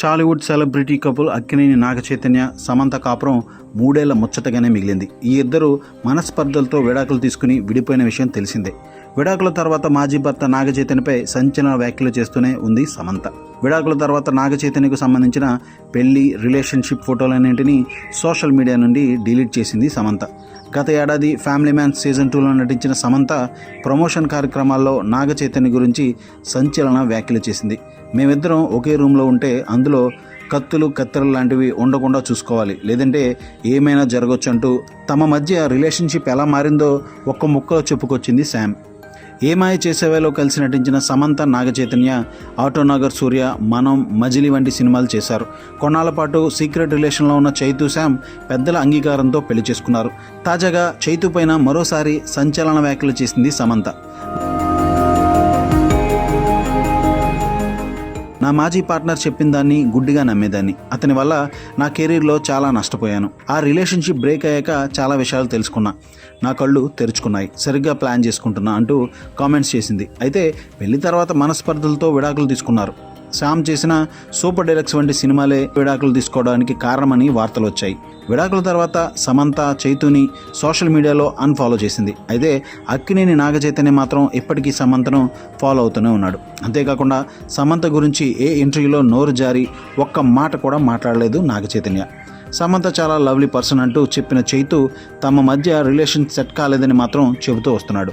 Tollywood celebrity couple Akkineni Naga Chaitanya Samantha కాపురం మూడేళ్ళ ముచ్చటగానే మిగిలింది. ఈ ఇద్దరు మనస్పర్ధలతో విడాకులు తీసుకుని విడిపోయిన విషయం తెలిసిందే. విడాకుల తర్వాత మాజీ భర్త నాగ చైతన్యపై సంచలన వ్యాఖ్యలు చేస్తూనే ఉంది సమంత. విడాకుల తర్వాత నాగ చైతన్యకు సంబంధించిన పెళ్ళి రిలేషన్షిప్ ఫోటోలన్నింటినీ సోషల్ మీడియా నుండి డిలీట్ చేసింది సమంత. గత ఏడాది ఫ్యామిలీ మ్యాన్ సీజన్ టూలో నటించిన సమంత ప్రమోషన్ కార్యక్రమాల్లో నాగ చైతన్య గురించి సంచలన వ్యాఖ్యలు చేసింది. మేమిద్దరం ఒకే రూమ్లో ఉంటే అందులో కత్తులు కత్తెరలు లాంటివి ఉండకుండా చూసుకోవాలి. లేదంటే ఏమైనా జరగచ్చు అంటూ తమ మధ్య రిలేషన్షిప్ ఎలా మారిందో ఒక్క ముక్కలో చెప్పుకొచ్చింది శామ్. ఏమాయ చేసేవేలో కలిసి నటించిన సమంత నాగచైతన్య ఆటోనగర్ సూర్య మనం మజిలీ వంటి సినిమాలు చేశారు. కొన్నాళ్ళ పాటు సీక్రెట్ రిలేషన్లో ఉన్న చైతు శామ్ పెద్దల అంగీకారంతో పెళ్ళి చేసుకున్నారు. తాజాగా చైతు పైన మరోసారి సంచలన వ్యాఖ్యలు చేసింది సమంత. నా మాజీ పార్ట్నర్ చెప్పిన దాన్ని గుడ్డిగా నమ్మేదాన్ని. అతని వల్ల నా కెరీర్లో చాలా నష్టపోయాను. ఆ రిలేషన్షిప్ బ్రేక్ అయ్యాక చాలా విషయాలు తెలుసుకున్నా. నా కళ్ళు తెరుచుకున్నాయి. సరిగ్గా ప్లాన్ చేసుకుంటున్నా అంటూ కామెంట్స్ చేసింది. అయితే పెళ్ళి తర్వాత మనస్పర్ధలతో విడాకులు తీసుకున్నారు. శ్యామ్ చేసిన సూపర్ డైలక్స్ వంటి సినిమాలే విడాకులు తీసుకోవడానికి కారణమని వార్తలు వచ్చాయి. విడాకుల తర్వాత సమంత చైతుని సోషల్ మీడియాలో అన్ఫాలో చేసింది. అయితే అక్కినేని నాగ చైతన్య మాత్రం ఇప్పటికీ సమంతను ఫాలో అవుతూనే ఉన్నాడు. అంతేకాకుండా సమంత గురించి ఏ ఇంటర్వ్యూలో నోరు జారి ఒక్క మాట కూడా మాట్లాడలేదు నాగ చైతన్య సమంత చాలా లవ్లీ పర్సన్ అంటూ చెప్పిన చైతు తమ మధ్య రిలేషన్ సెట్ కాలేదని మాత్రం చెబుతూ వస్తున్నాడు.